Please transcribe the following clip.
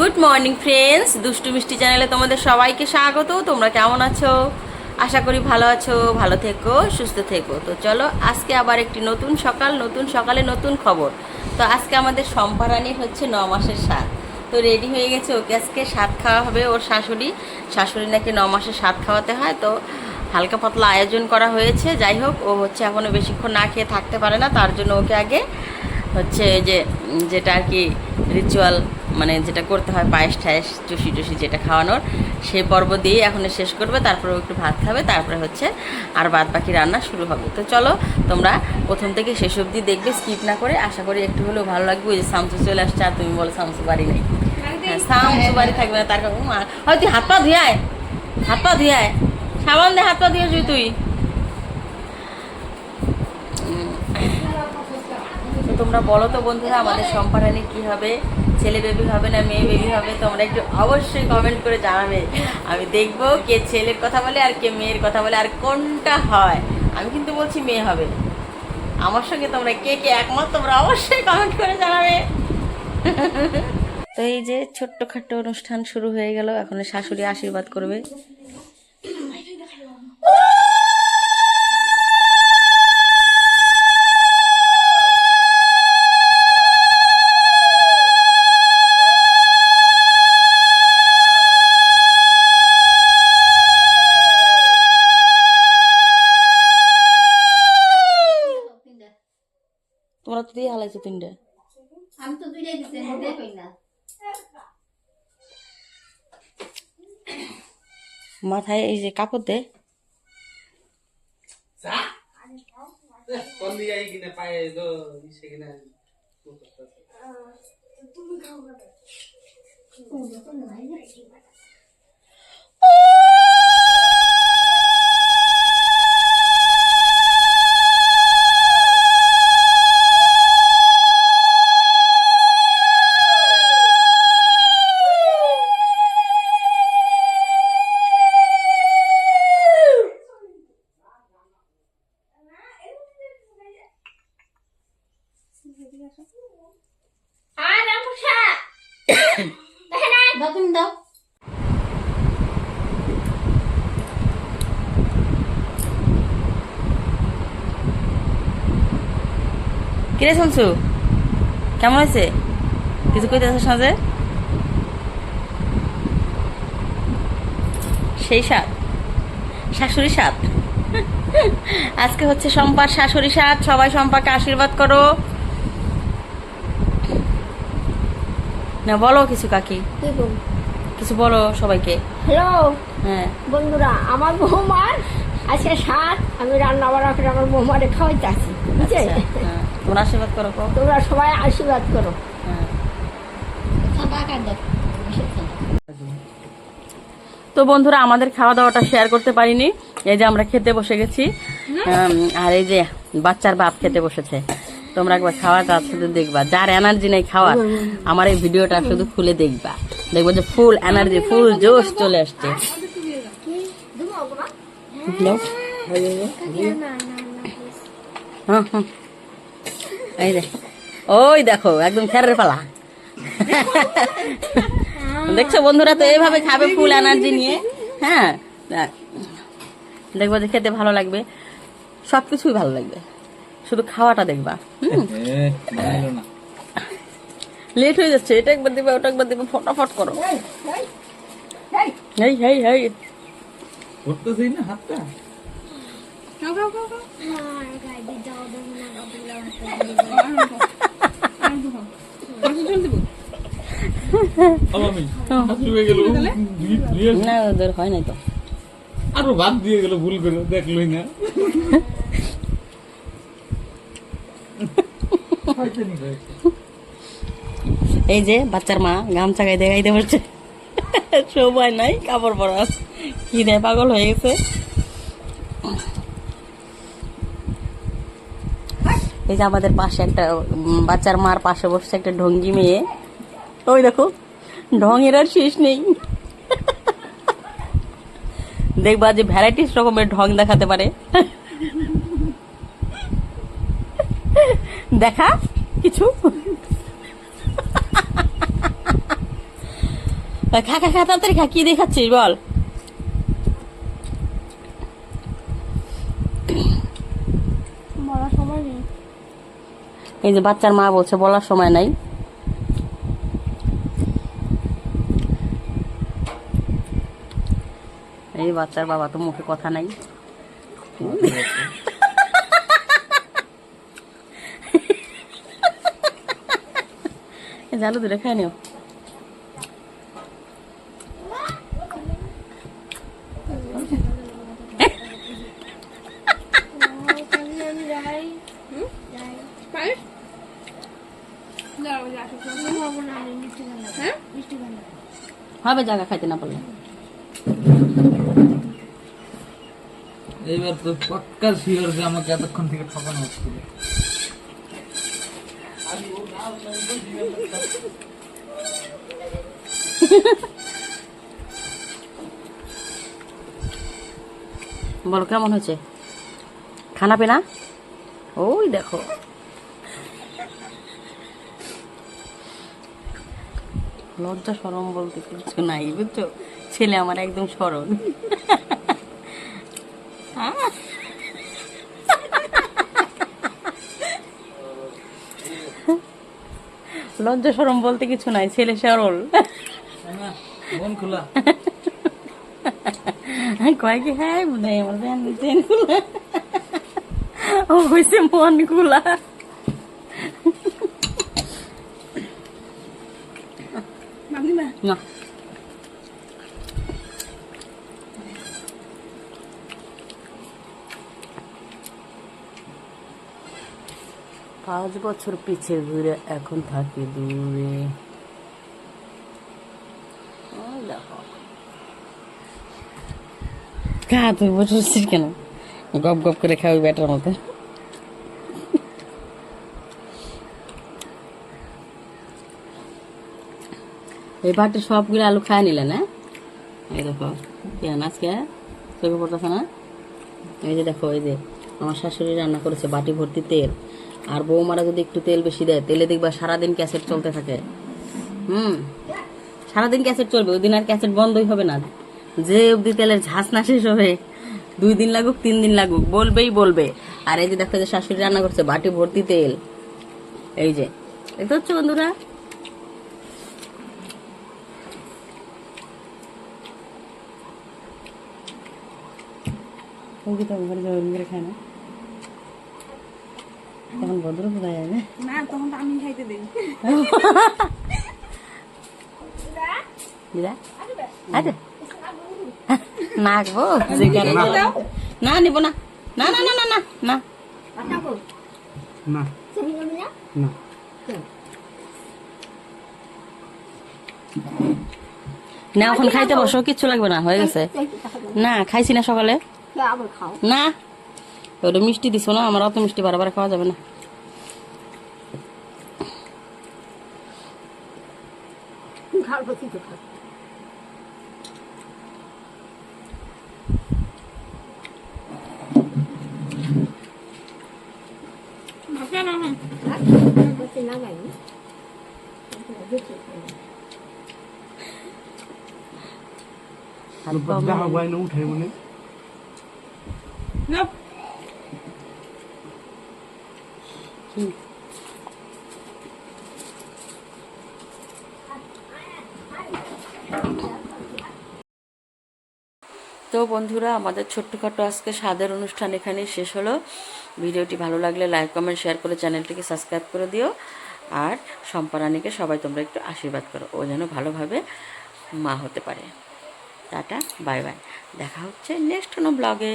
Good morning friends দুষ্টু মিষ্টি চ্যানেলে তোমাদের সবাইকে স্বাগত। তোমরা কেমন আছো? আশা করি ভালো আছো, ভালো থেকো, সুস্থ থেকো। তো চলো, আজকে আবার একটি নতুন সকাল, নতুন সকালে নতুন খবর। তো আজকে আমাদের সম্পারানির হচ্ছে ন মাসের স্বাদ। তো রেডি হয়ে গেছে, ওকে আজকে স্বাদ খাওয়া হবে ওর শাশুড়ি। শাশুড়ি নাকি ন মাসের স্বাদ খাওয়াতে হয়, তো হালকা পাতলা আয়োজন করা হয়েছে। যাই হোক, ও হচ্ছে এখনও বেশিক্ষণ না খেয়ে থাকতে পারে না, তার জন্য ওকে আগে হচ্ছে যে, যেটা আর কি রিচুয়াল মানে যেটা করতে হয় পায়েস ঠায়েস টুসি টুসি যেটা খাওয়ানোর, সেই পর্ব দিয়ে এখন শেষ করবে। তারপরে একটু ভাত খাবে, তারপরে হচ্ছে আর বাদ বাকি রান্না শুরু হবে। তো চলো, তোমরা প্রথম থেকে শেষ অবধি দেখবে স্কিপ না করে আশা করি একটু হলেও ভালো লাগবে। ওই যে সামসু চলে আসছে, আর তুমি বলো সামসু বাড়ি নেই। হ্যাঁ সামসু বাড়ি থাকবে না, তার হয় তুই হাত পা ধুয়ে হাত পা ধুয়ে আয় সাবান দে, হাত পা ধুয়ে তুই। তো তোমরা বলো তো বন্ধুরা, আমাদের সম্পারানি কি হবে? ছেলে বেবি হবে না, মেয়ে বেবি হবে, তোমরা একটু অবশ্যই কমেন্ট করে জানাবে। আমি দেখব কে ছেলের কথা বলে আর কে মেয়ের কথা বলে আর কোনটা হয়। আমি কিন্তু বলছি মেয়ে হবে। আমার সঙ্গে তোমরা কে কে একমত, তোমরা অবশ্যই কমেন্ট করে জানাবে। তো এই যে ছোট্টখাট্ট অনুষ্ঠান শুরু হয়ে গেল, এখন শাশুড়ি আশীর্বাদ করবে তোমরা তো দিয়ে হালাইছো তিনটে। আমি তো দুইটাই আমি দেখই না। মাথায় এই যে কাপড় দে। কোন দিকে কিরে শুনছু? কেমন হয়েছে? কিছু কইতে আছো সাজে সেই স্বাদ শাশুড়ি স্বাদ আজকে হচ্ছে সম্পার শাশুড়ি স্বাদ সবাই সম্পাকে আশীর্বাদ করো। না বলো কিছু কাকি। কিছু বলো সবাইকে। হ্যালো? হ্যাঁ। বন্ধুরা আমার বৌমার আজকে সাত আমি রান্না বান্না করে আমার বৌমারে খাওয়াইতে আছি বুঝছে? আচ্ছা, হ্যাঁ। তোমরা আশীর্বাদ করো তোমরা সবাই আশীর্বাদ করো। হ্যাঁ। তো বন্ধুরা আমাদের খাওয়া দাওয়াটা শেয়ার করতে পারিনি। এই যে আমরা খেতে বসে গেছি। আর এই যে বাচ্চার বাপ খেতে বসেছে। তোমরা একবার খাওয়াটা শুধু দেখবা। যার এনার্জি নেই খাওয়ার আমার এই ভিডিওটা শুধু খুলে দেখবা। দেখব যে ফুল এনার্জি ফুল জোশ চলে আসছে। নাও। হ্যাঁ, হ্যাঁ। এই যে ওই দেখো একদম ফেরের পালা। দেখছ বন্ধুরা তো এইভাবে খাবে ফুল এনার্জি নিয়ে? হ্যাঁ দেখব যে খেতে ভালো লাগবে। সব কিছুই ভালো লাগবে। শুধু খাওয়াটা দেখবা হুম? লেট হয়ে যাচ্ছে এটা একবার দিবে ওটা একবার দিবে ফটাফট করো। হেই হেই হেই করতেছি না হাতটা? আমি হাত ডুবে গেল না ওদের হয় নাই তো আরও ভাত দিয়ে গেল ভুল করে দেখলই না। এই যে বাচ্চার মা গামছা গাইতে গাইতে বলছে সময় নাই কাপড় পরা কি দেয় পাগল হয়ে গেছে। এই যে আমাদের পাশে একটা বাচ্চার মার পাশে বসছে একটা ঢঙ্গি মেয়ে। ওই দেখো, ঢঙের আর শেষ নেই। দেখবা যে ভ্যারাইটিস রকমের ঢং দেখাতে পারে। দেখা, কিছু? খা খা খা, তাড়াতাড়ি খা, কি দেখাচ্ছিস বল বলার সময় নেই এই যে বাচ্চার মা বলছে, বলার সময় নাই। এই বাচ্চার বাবা তো মুখে কথা নাই। জালু দূরে খাই নিও। হবে জায়গা খাইতে না পারলে। এইবার তো পাক্কা শিওর যে আমাকে এতক্ষণ থেকে ঠকানো হচ্ছিল। বলো কেমন হয়েছে? খানা পেনা ওই দেখো। লজ্জা সরম বলতে কিছু নাই বুঝছ? ছেলে আমার একদম সরল। লজ্জা সরম বলতে কিছু নাই ছেলে সরল। খোলা। কয় কি হ্যাঁ মনে আমার চেন ও হয়েছে মন গুলা না? পাঁচ বছর পিছে ঘুরে এখন থাকি দূরে। খা তুই বসেছিস কেন? গপ গপ করে খাওয়াই ব্যাটার মতো। এই বাটি সবগুলো আলু খায় নিলে না এই দেখো কেন আজকে চোখে পড়তেছে না? এই যে দেখো, এই যে আমার শাশুড়ি রান্না করেছে বাটি ভর্তি তেল। আর বৌমারা যদি একটু তেল বেশি দেয়, তেলে দেখবা সারাদিন ক্যাসেট চলতে থাকে। হুম? সারাদিন ক্যাসেট চলবে, ওই দিন আর ক্যাসেট বন্ধই হবে না। যে অবধি তেলের ঝাঁস না শেষ হবে, দুই দিন লাগুক, তিন দিন লাগুক, বলবেই বলবে। আর এই যে দেখো যে শাশুড়ি রান্না করছে বাটি ভর্তি তেল। এই যে দেখতে হচ্ছে বন্ধুরা ওই কি তো ঘরে যাবে করে খায় না। তখন ভদ্র বোঝা যায় না? না তখন তো আমি খাইতে দিই। দিদা? আরে নাকবো না নিব না। না না না না না না। না। না? না। না এখন খাইতে বসো কিচ্ছু লাগবে না হয়ে গেছে। না খাইছি না সকালে। না, ওটা মিষ্টি দিছো না, আমার অত মিষ্টি বারবার খাওয়া যাবে না। প্রতি তো খাও না উঠাই মনে তো বন্ধুরা, আমাদের ছোট্টখাটো আজকে স্বাদের অনুষ্ঠান এখানেই শেষ হলো। ভিডিওটি ভালো লাগলে লাইক কমেন্ট শেয়ার করে চ্যানেলটিকে সাবস্ক্রাইব করে দিও। আর সম্পারানিকে সবাই তোমরা একটু আশীর্বাদ করো, ও যেন ভালোভাবে মা হতে পারে। টাটা বাই বাই দেখা হচ্ছে নেক্সট কোনো ব্লগে